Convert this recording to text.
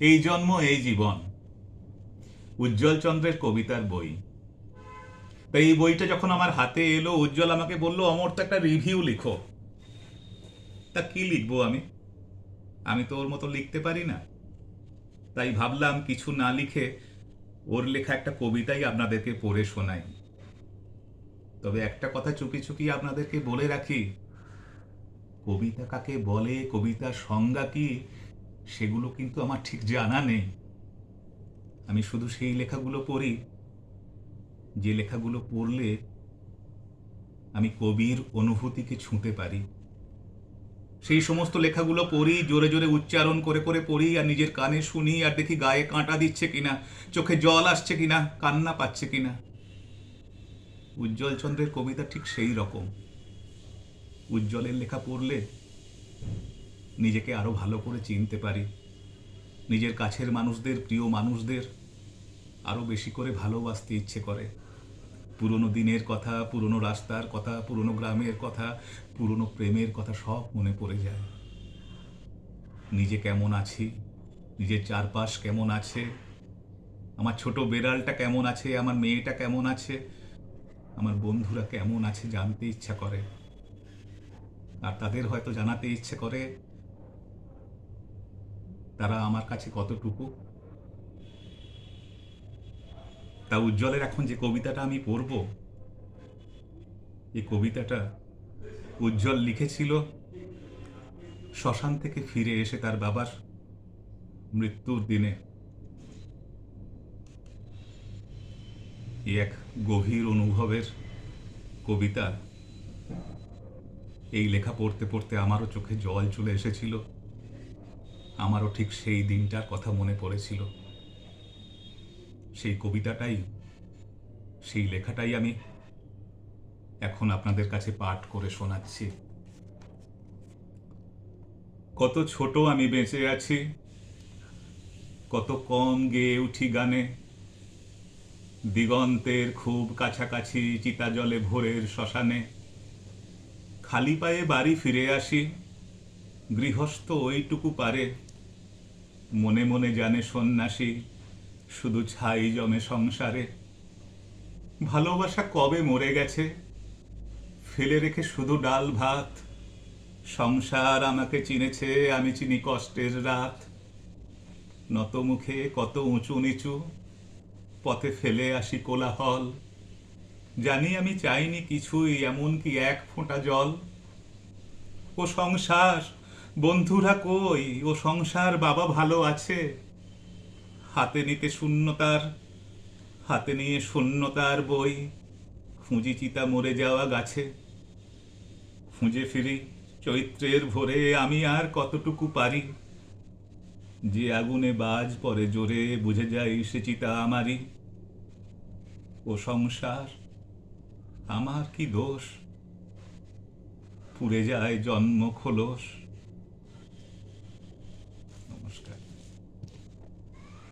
এই জন্ম, এই জীবন। উজ্জ্বল চন্দ্রের কবিতার বই। তাই এই বইটা যখন আমার হাতে এলো, উজ্জ্বল আমাকে বলল, অমর, তো একটা রিভিউ লিখো। তা কি লিখব আমি? আমি তো ওর মতো লিখতে পারি না। তাই ভাবলাম, কিছু না লিখে ওর লেখা একটা কবিতাই আপনাদেরকে পড়ে শোনাই। তবে একটা কথা চুপি চুপি আপনাদেরকে বলে রাখি, কবিতা কাকে বলে, কবিতার সংজ্ঞা কি? সেগুলো কিন্তু আমার ঠিক জানা নেই। আমি শুধু সেই লেখাগুলো পড়ি। যে লেখাগুলো পড়লে আমি কবির অনুভূতিকে ছুঁতে পারি। সেই সমস্ত লেখাগুলো পড়ি, জোরে জোরে উচ্চারণ করে করে পড়ি আর নিজের কানে শুনি আর দেখি গায়ে কাঁটা দিচ্ছে কিনা, চোখে জল আসছে কিনা, কান্না পাচ্ছে কিনা। উজ্জ্বল চন্দ্রের কবিতা ঠিক সেই রকম। উজ্জ্বলের লেখা পড়লে নিজেকে আরও ভালো করে চিনতে পারি। নিজের কাছের মানুষদের, প্রিয় মানুষদের আরও বেশি করে ভালোবাসতে ইচ্ছে করে। পুরনো দিনের কথা, পুরনো রাস্তার কথা, পুরনো গ্রামের কথা, পুরনো প্রেমের কথা সব মনে পড়ে যায়। নিজে কেমন আছি? নিজের চারপাশ কেমন আছে? আমার ছোট বেড়ালটা কেমন আছে? আমার মেয়েটা কেমন আছে? আমার বন্ধুরা কেমন আছে জানতে ইচ্ছা করে। আর তাদের হয়তো জানাতে ইচ্ছে করে তারা আমার কাছে কতটুকু? তা উজ্জ্বলের এখন যে কবিতাটা আমি পড়ব, এই কবিতাটা উজ্জ্বল লিখেছিল শ্মশান থেকে ফিরে এসে তার বাবার মৃত্যুর দিনে। এক গভীর অনুভবের কবিতা, এই লেখা পড়তে পড়তে আমারও চোখে জল চলে এসেছিল। আমারও ঠিক সেই দিনটার কথা মনে পড়েছিল। সেই কবিতাটাই, সেই লেখাটাই আমি এখন আপনাদের কাছে পাঠ করে শোনাচ্ছি। কত ছোট আমি বেঁচে আছি, কত কম গেয়ে উঠি গানে। দিগন্তের খুব কাছাকাছি চিতা জলে ভোরের শ্মশানে। খালি পায়ে বাড়ি ফিরে আসি, গৃহস্থ ওইটুকু পারে। মনে মনে জানে সন্ন্যাসী, শুধু ছাই জমে সংসারে। ভালোবাসা কবে মরে গেছে? ফেলে রেখে শুধু ডাল ভাত। সংসার আমাকে চিনেছে, আমি চিনি কষ্টের রাত। নত মুখে কত উঁচু নিচু, পথে ফেলে আসি কোলাহল। জানি আমি চাইনি কিছুই, এমনকি এক ফোঁটা জল। ও সংসার বন্ধুরা কই? ও সংসার বাবা ভালো আছে? হাতে নিতে শূন্যতার, হাতে নিয়ে শূন্যতার বই। খুঁজি চিতা মরে যাওয়া গাছে। খুঁজে ফিরি চৈত্রের ভোরে, আমি আর কতটুকু পারি? যে আগুনে বাজ পরে জোরে, বুঝে যাই সে চিতা আমারই। ও সংসার, আমার কি দোষ? পুড়ে যায় জন্ম খোলস।